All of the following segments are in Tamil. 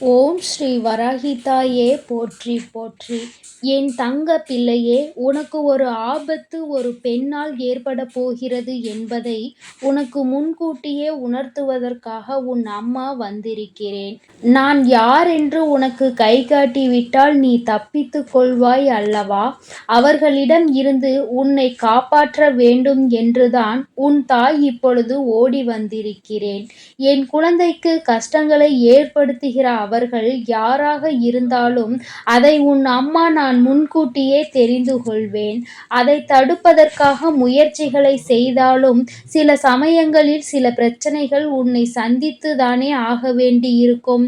ஓம் ஸ்ரீ வராகிதாயே போற்றி போற்றி. என் தங்க பிள்ளையே உனக்கு ஒரு ஆபத்து ஒரு பெண்ணால் ஏற்படப் போகிறது என்பதை உனக்கு முன்கூட்டியே உணர்த்துவதற்காக உன் அம்மா வந்திருக்கிறேன். நான் யார் என்று உனக்கு கை காட்டிவிட்டால் நீ தப்பித்து கொள்வாய் அல்லவா? அவர்களிடம் இருந்து உன்னை காப்பாற்ற வேண்டும் என்றுதான் உன் தாய் இப்பொழுது ஓடி வந்திருக்கிறேன். என் குழந்தைக்கு கஷ்டங்களை ஏற்படுத்துகிற அவர்கள் யாராக இருந்தாலும் அதை உன் அம்மா நான் முன்கூட்டியே தெரிந்து கொள்வேன். அதை தடுப்பதற்காக முயற்சிகளை செய்தாலும் சில சமயங்களில் சில பிரச்சனைகள் உன்னை சந்தித்து தானே ஆக வேண்டியிருக்கும்.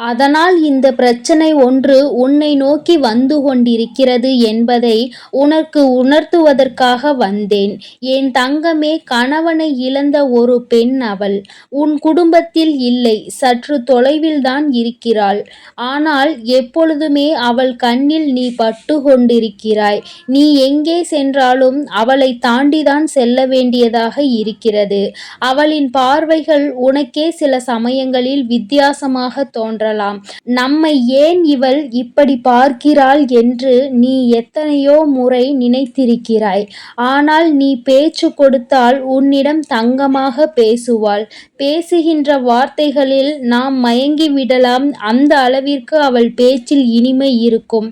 அதனால் இந்த பிரச்சனை ஒன்று உன்னை நோக்கி வந்து கொண்டிருக்கிறது என்பதை உனக்கு உணர்த்துவதற்காக வந்தேன். என் தங்கமே கணவனை இழந்த ஒரு பெண் அவள். உன் குடும்பத்தில் இல்லை சற்று தொலைவில்தான் இருக்கிறாள். ஆனால் எப்பொழுதுமே அவள் கண்ணில் நீ பட்டு கொண்டிருக்கிறாய். நீ எங்கே சென்றாலும் அவளை தாண்டிதான் செல்ல வேண்டியதாக இருக்கிறது. அவளின் பார்வைகள் உனக்கே சில சமயங்களில் வித்தியாசமாக தோன்ற கூறலாம் நம்மை ஏன் இவள் இப்படி பார்க்கிறாள் என்று நீ எத்தனையோ முறை நினைத்திருக்கிறாய். ஆனால் நீ பேச்சு கொடுத்தால் உன்னிடம் தங்கமாக பேசுவாள். பேசுகின்ற வார்த்தைகளில் நாம் மயங்கி விடலாம். அந்த அளவிற்கு அவள் பேச்சில் இனிமை இருக்கும்.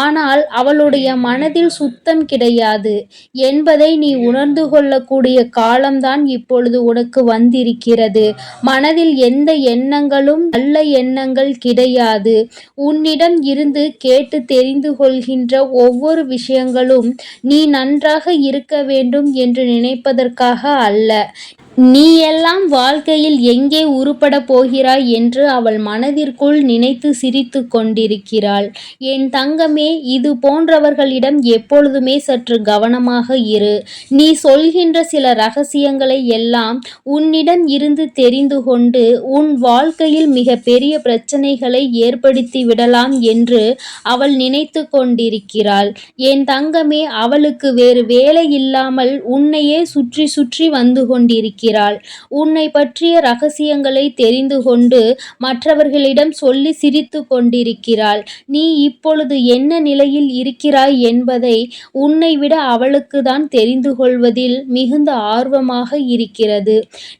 ஆனால் அவளுடைய மனதில் சுத்தம் கிடையாது. என்பதை நீ உணர்ந்து கொள்ளக்கூடிய காலம்தான் இப்பொழுது உனக்கு வந்திருக்கிறது. மனதில் எந்த எண்ணங்களும் நல்ல எண்ணங்கள் விஷயங்கள் கிடையாது. உன்னிடம் இருந்து கேட்டு தெரிந்து கொள்கின்ற ஒவ்வொரு விஷயங்களும் நீ நன்றாக இருக்க வேண்டும் என்று நினைப்பதற்காக அல்ல. நீ எல்லாம் வாழ்க்கையில் எங்கே உருப்படப் போகிறாய் என்று அவள் மனதிற்குள் நினைத்து சிரித்து கொண்டிருக்கிறாள். என் தங்கமே இது போன்றவர்களிடம் எப்பொழுதுமே சற்று கவனமாக இரு. நீ சொல்கின்ற சில ரகசியங்களை எல்லாம் உன்னிடம் இருந்து தெரிந்து கொண்டு உன் வாழ்க்கையில் மிக பெரிய பிரச்சனைகளை ஏற்படுத்தி விடலாம் என்று அவள் நினைத்து கொண்டிருக்கிறாள். என் தங்கமே அவளுக்கு வேறு வேலை இல்லாமல் உன்னையே சுற்றி சுற்றி வந்து கொண்டிருக்கிறாள். இருக்கிறாள். உன்னை பற்றிய ரகசியங்களை தெரிந்து கொண்டு மற்றவர்களிடம் சொல்லி சிரித்து கொண்டிருக்கிறாள். நீ இப்பொழுது என்ன நிலையில் இருக்கிறாய் என்பதை உன்னை விட அவளுக்கு தான் தெரிந்து கொள்வதில் மிகுந்த ஆர்வமாக இருக்கிறது.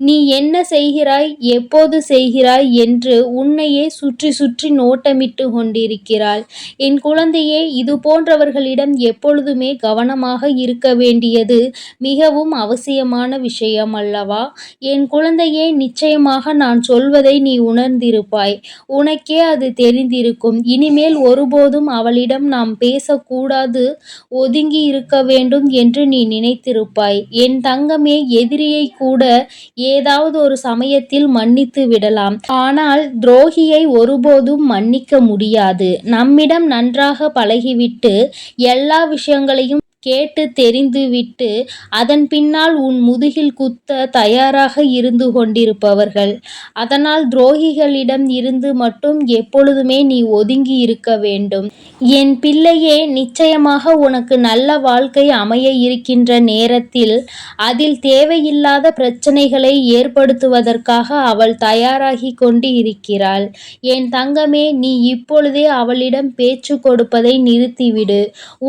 நீ என்ன செய்கிறாய் எப்போது செய்கிறாய் என்று உன்னையே சுற்றி சுற்றி நோட்டமிட்டு கொண்டிருக்கிறாள். என் குழந்தையே இது போன்றவர்களிடம் எப்பொழுதுமே கவனமாக இருக்க வேண்டியது மிகவும் அவசியமான விஷயம் அல்லவா அல்லவா என் குழந்தையே நிச்சயமாக நான் சொல்வதை நீ உணர்ந்திருப்பாய். உனக்கே அது தெரிந்திருக்கும். இனிமேல் ஒருபோதும் அவளிடம் நாம் பேசக்கூடாது ஒதுங்கி இருக்க வேண்டும் என்று நீ நினைத்திருப்பாய். என் தங்கமே எதிரியை கூட ஏதாவது ஒரு சமயத்தில் மன்னித்து விடலாம். ஆனால் துரோகியை ஒருபோதும் மன்னிக்க முடியாது. நம்மிடம் நன்றாக பழகிவிட்டு எல்லா விஷயங்களையும் கேட்டு தெரிந்துவிட்டு அதன் பின்னால் உன் முதுகில் குத்த தயாராக இருந்து கொண்டிருப்பவர்கள். அதனால் துரோகிகளிடம் இருந்து மட்டும் எப்பொழுதுமே நீ ஒதுங்கி இருக்க வேண்டும். என் பிள்ளையே நிச்சயமாக உனக்கு நல்ல வாழ்க்கை அமைய இருக்கின்ற நேரத்தில் அதில் தேவையில்லாத பிரச்சனைகளை ஏற்படுத்துவதற்காக அவள் தயாராகி கொண்டு இருக்கிறாள் என் தங்கமே நீ இப்பொழுதே அவளிடம் பேச்சு கொடுப்பதை நிறுத்திவிடு.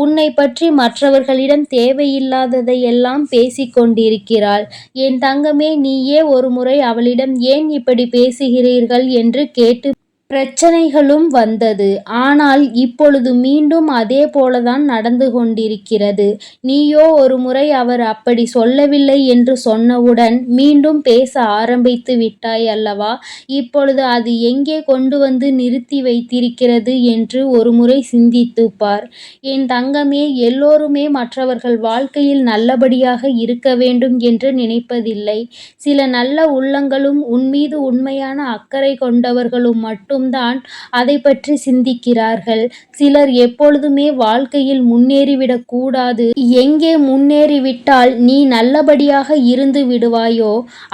உன்னை பற்றி மற்றவர் அவர்களிடம் தேவையில்லாததையெல்லாம் பேசிக் கொண்டிருக்கிறாள். என் தங்கமே நீயே ஒருமுறை அவளிடம் ஏன் இப்படி பேசுகிறீர்கள்? என்று கேட்டு பிரச்சனைகளும் வந்தது. ஆனால் இப்பொழுது மீண்டும் அதே போலதான் நடந்து கொண்டிருக்கிறது. நீயோ ஒரு முறை அவர் அப்படி சொல்லவில்லை என்று சொன்னவுடன் மீண்டும் பேச ஆரம்பித்து விட்டாய் அல்லவா? இப்பொழுது அது எங்கே கொண்டு வந்து நிறுத்தி வைத்திருக்கிறது என்று ஒரு முறை சிந்தித்து பார். என் தங்கமே எல்லோருமே மற்றவர்கள் வாழ்க்கையில் நல்லபடியாக இருக்க வேண்டும் என்று நினைப்பதில்லை. சில நல்ல உள்ளங்களும் உன்மீது உண்மையான அக்கறை கொண்டவர்களும் மட்டும் மட்டும்தான் அதை பற்றி சிந்திக்கிறார்கள். சிலர் எப்பொழுதுமே வாழ்க்கையில் முன்னேறிவிடக் கூடாது. எங்கே முன்னேறிவிட்டால் நீ நல்லபடியாக இருந்து விடுவாயோ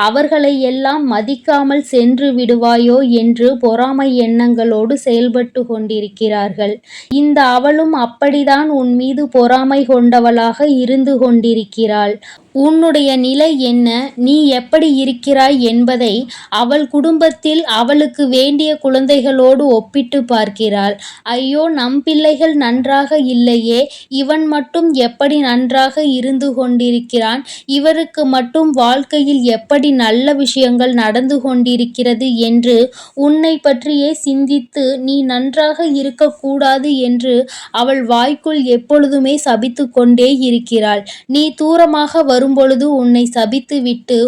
அவர்களை எல்லாம் மதிக்காமல் சென்று விடுவாயோ என்று பொறாமை எண்ணங்களோடு செயல்பட்டு கொண்டிருக்கிறார்கள். இந்த அவளும் அப்படிதான் உன் மீது பொறாமை கொண்டவளாக இருந்து கொண்டிருக்கிறாள். உன்னுடைய நிலை என்ன? நீ எப்படி இருக்கிறாய் என்பதை அவள் குடும்பத்தில் அவளுக்கு வேண்டிய குழந்தைகளோடு ஒப்பிட்டு பார்க்கிறாள். ஐயோ நம் பிள்ளைகள் நன்றாக இல்லையே. இவன் மட்டும் எப்படி நன்றாக இருந்து கொண்டிருக்கிறான்? இவருக்கு மட்டும் வாழ்க்கையில் எப்படி நல்ல விஷயங்கள் நடந்து கொண்டிருக்கிறது என்று உன்னை பற்றியே சிந்தித்து நீ நன்றாக இருக்கக்கூடாது என்று அவள் வாய்க்குள் எப்பொழுதுமே சபித்து கொண்டே இருக்கிறாள். நீ தூரமாக வரும்பொழுது உன்னை சபித்துவிட்டு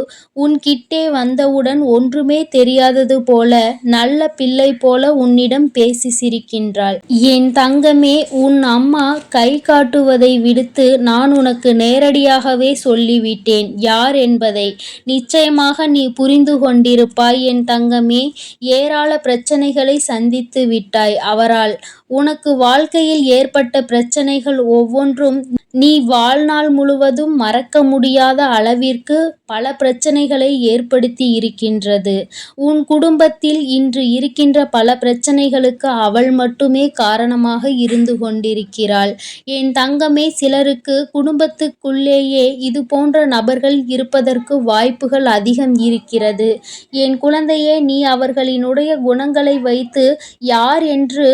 உன் கிட்டே வந்தவுடன் ஒன்றுமே தெரியாதது போல நல்ல பிள்ளை போல உன்னிடம் பேசி சிரிக்கின்றாள். என் தங்கமே உன் அம்மா கை காட்டுவதை விடுத்து நான் உனக்கு நேரடியாகவே சொல்லிவிட்டேன். யார் என்பதை நிச்சயமாக நீ புரிந்து கொண்டிருப்பாய் என் தங்கமே. ஏராள பிரச்சனைகளை சந்தித்து விட்டாய். அவரால் உனக்கு வாழ்க்கையில் ஏற்பட்ட பிரச்சனைகள் ஒவ்வொன்றும் நீ வாழ்நாள் முழுவதும் மறக்க முடியாத அளவிற்கு பல பிரச்சனைகளை ஏற்படுத்தி இருக்கின்றது. உன் குடும்பத்தில் இன்று இருக்கின்ற பல பிரச்சனைகளுக்கு அவள் மட்டுமே காரணமாக இருந்து கொண்டிருக்கிறாள். என் தங்கமே சிலருக்கு குடும்பத்துக்குள்ளேயே இது போன்ற நபர்கள் இருப்பதற்கு வாய்ப்புகள் அதிகம் இருக்கிறது. என் குழந்தையே நீ அவர்களினுடைய குணங்களை வைத்து யார் என்று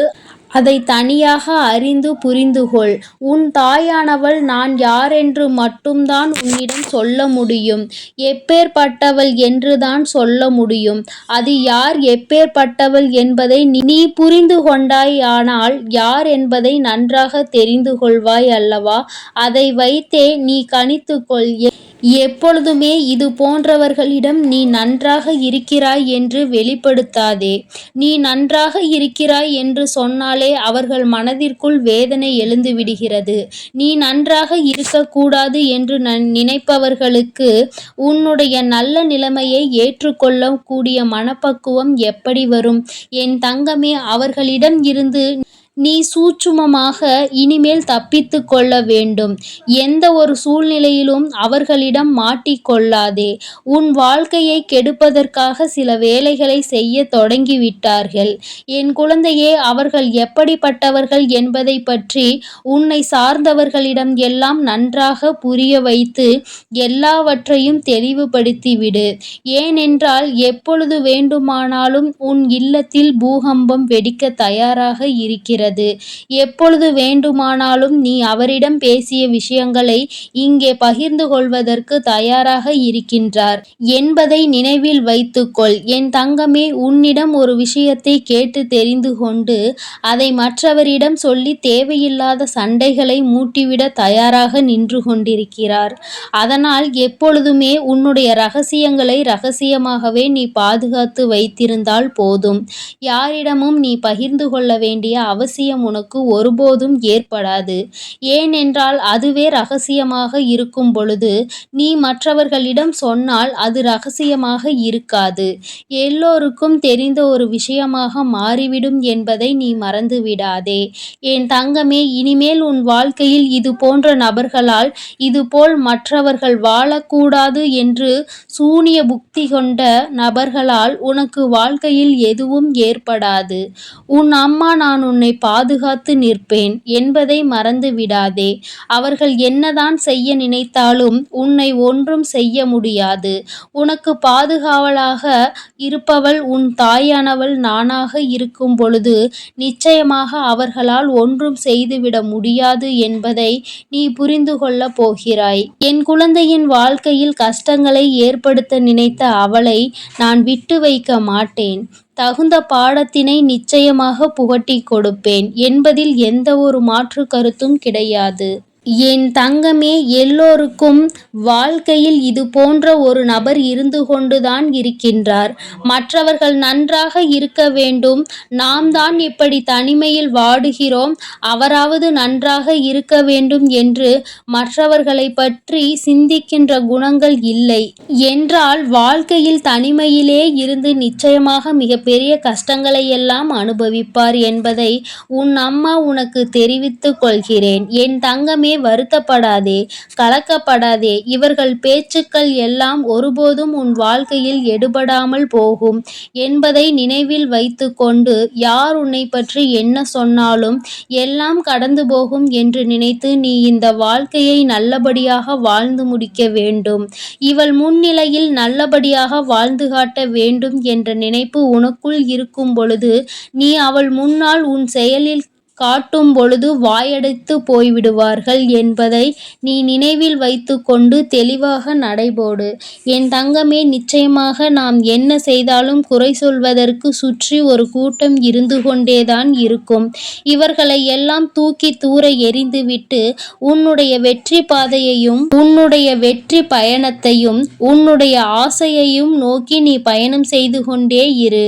அதை தனியாக அறிந்து புரிந்துகொள். உன் தாயானவள் நான் யாரென்று மட்டும்தான் உன்னிடம் சொல்ல முடியும். எப்பேற்பட்டவள் என்றுதான் சொல்ல முடியும். அது யார் எப்பேற்பட்டவள் என்பதை நீ புரிந்து கொண்டாயானால் யார் என்பதை நன்றாக தெரிந்து கொள்வாய் அல்லவா? அதை வைத்தே நீ கணித்துக்கொள். எப்பொழுதுமே இது போன்றவர்களிடம் நீ நன்றாக இருக்கிறாய் என்று வெளிப்படுத்தாதே. நீ நன்றாக இருக்கிறாய் என்று சொன்னாலே அவர்கள் மனதிற்குள் வேதனை எழுந்துவிடுகிறது நீ நன்றாக இருக்கக்கூடாது என்று நினைப்பவர்களுக்கு உன்னுடைய நல்ல நிலைமையை ஏற்றுக்கொள்ளக்கூடிய மனப்பக்குவம் எப்படி வரும்? என் தங்கமே அவர்களிடம் இருந்து நீ சூட்சுமமாக இனிமேல் தப்பித்து கொள்ள வேண்டும். எந்த ஒரு சூழ்நிலையிலும் அவர்களிடம் மாட்டிக்கொள்ளாதே உன் வாழ்க்கையை கெடுப்பதற்காக சில வேலைகளை செய்ய தொடங்கிவிட்டார்கள். என் குழந்தையே அவர்கள் எப்படிப்பட்டவர்கள் என்பதை பற்றி உன்னை சார்ந்தவர்களிடம் எல்லாம் நன்றாக புரிய வைத்து எல்லாவற்றையும் தெளிவுபடுத்திவிடு. ஏனென்றால் எப்பொழுது வேண்டுமானாலும் உன் இல்லத்தில் பூகம்பம் வெடிக்க தயாராக இருக்கிறது. இருக்கிறது. எப்பொழுது வேண்டுமானாலும் நீ அவரிடம் பேசிய விஷயங்களை இங்கே பகிர்ந்து கொள்வதற்கு தயாராக இருக்கின்றார். என்பதை நினைவில் வைத்துக்கொள். என் தங்கமே உன்னிடம் ஒரு விஷயத்தை கேட்டு தெரிந்து கொண்டு அதை மற்றவரிடம் சொல்லி தேவையில்லாத சண்டைகளை மூட்டிவிட தயாராக நின்று கொண்டிருக்கிறார். அதனால் எப்பொழுதுமே உன்னுடைய ரகசியங்களை ரகசியமாகவே நீ பாதுகாத்து வைத்திருந்தால் போதும். யாரிடமும் நீ பகிர்ந்து கொள்ள வேண்டிய அவசியம் ரகசியம் உனக்கு ஒருபோதும் ஏற்படாது. ஏனென்றால் அதுவே ரகசியமாக இருக்கும் பொழுது நீ மற்றவர்களிடம் சொன்னால் அது ரகசியமாக இருக்காது. எல்லோருக்கும் தெரிந்த ஒரு விஷயமாக மாறிவிடும் என்பதை நீ மறந்துவிடாதே. என் தங்கமே இனிமேல் உன் வாழ்க்கையில் இது போன்ற நபர்களால் இதுபோல் மற்றவர்கள் வாழக்கூடாது என்று சூனிய புக்தி கொண்ட நபர்களால் உனக்கு வாழ்க்கையில் எதுவும் ஏற்படாது. உன் அம்மா நான் உன்னை பாதுகாத்து நிற்பேன் என்பதை மறந்து விடாதே அவர்கள் என்னதான் செய்ய நினைத்தாலும் உன்னை ஒன்றும் செய்ய முடியாது. உனக்கு பாதுகாவலாக இருப்பவள் உன் தாயானவள் நானாக இருக்கும் பொழுது நிச்சயமாக அவர்களால் ஒன்றும் செய்துவிட முடியாது என்பதை நீ புரிந்து கொள்ளப் போகிறாய். என் குழந்தையின் வாழ்க்கையில் கஷ்டங்களை ஏற்படுத்த நினைத்த அவளை நான் விட்டு வைக்க மாட்டேன். தகுந்த பாடத்தினை நிச்சயமாக புகட்டிக் கொடுப்பேன் என்பதில் எந்த ஒரு மாற்று கருத்தும் கிடையாது. என் தங்கமே எல்லோருக்கும் வாழ்க்கையில் இது போன்ற ஒரு நபர் இருந்து கொண்டுதான் இருக்கின்றார். மற்றவர்கள் நன்றாக இருக்க வேண்டும். நாம் தான் இப்படி தனிமையில் வாடுகிறோம். அவராவது நன்றாக இருக்க வேண்டும் என்று மற்றவர்களை பற்றி சிந்திக்கின்ற குணங்கள் இல்லை. என்றால் வாழ்க்கையில் தனிமையிலே இருந்து நிச்சயமாக மிகப்பெரிய கஷ்டங்களை எல்லாம் அனுபவிப்பார் என்பதை உன் அம்மா உனக்கு தெரிவித்துக் கொள்கிறேன். என் தங்கமே வருத்தப்படாதே கலக்கப்படாதே. இவர்கள் பேச்சுக்கள் எல்லாம் ஒருபோதும் உன் வாழ்க்கையில் எடுபடாமல் போகும் என்பதை நினைவில் வைத்து கொண்டு யார் உன்னை பற்றி என்ன சொன்னாலும் எல்லாம் கடந்து போகும் என்று நினைத்து நீ இந்த வாழ்க்கையை நல்லபடியாக வாழ்ந்து முடிக்க வேண்டும். இவள் முன்னிலையில் நல்லபடியாக வாழ்ந்து காட்ட வேண்டும் என்ற நினைப்பு உனக்குள் இருக்கும் பொழுது நீ அவள் முன்னால் உன் செயலில் காட்டும் பொழுது வாயடைத்து போய்விடுவார்கள் என்பதை நீ நினைவில் வைத்துக்கொண்டு தெளிவாக நடைபோடு. என் தங்கமே நிச்சயமாக நாம் என்ன செய்தாலும் குறை சொல்வதற்கு சுற்றி ஒரு கூட்டம் இருந்து கொண்டேதான் இருக்கும். இவர்களை எல்லாம் தூக்கி தூர எறிந்துவிட்டு உன்னுடைய வெற்றி பாதையையும் உன்னுடைய வெற்றி பயணத்தையும் உன்னுடைய ஆசையையும் நோக்கி நீ பயணம் செய்து கொண்டே இரு.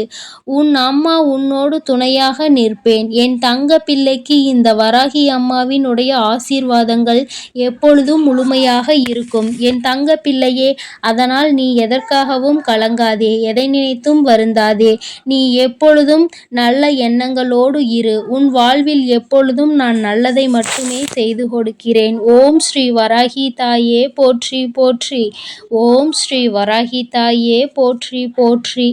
உன் அம்மா உன்னோடு துணையாக நிற்பேன். என் தங்க பிள்ளைக்கு இந்த வராகி அம்மாவினுடைய ஆசீர்வாதங்கள் எப்பொழுதும் முழுமையாக இருக்கும். என் தங்க பிள்ளையே அதனால் நீ எதற்காகவும் கலங்காதே எதை நினைத்தும் வருந்தாதே. நீ எப்பொழுதும் நல்ல எண்ணங்களோடு இரு. உன் வாழ்வில் எப்பொழுதும் நான் நல்லதை மட்டுமே செய்து கொடுக்கிறேன். ஓம் ஸ்ரீ வராகி தாயே போற்றி போற்றி. ஓம் ஸ்ரீ வராகி தாயே போற்றி போற்றி.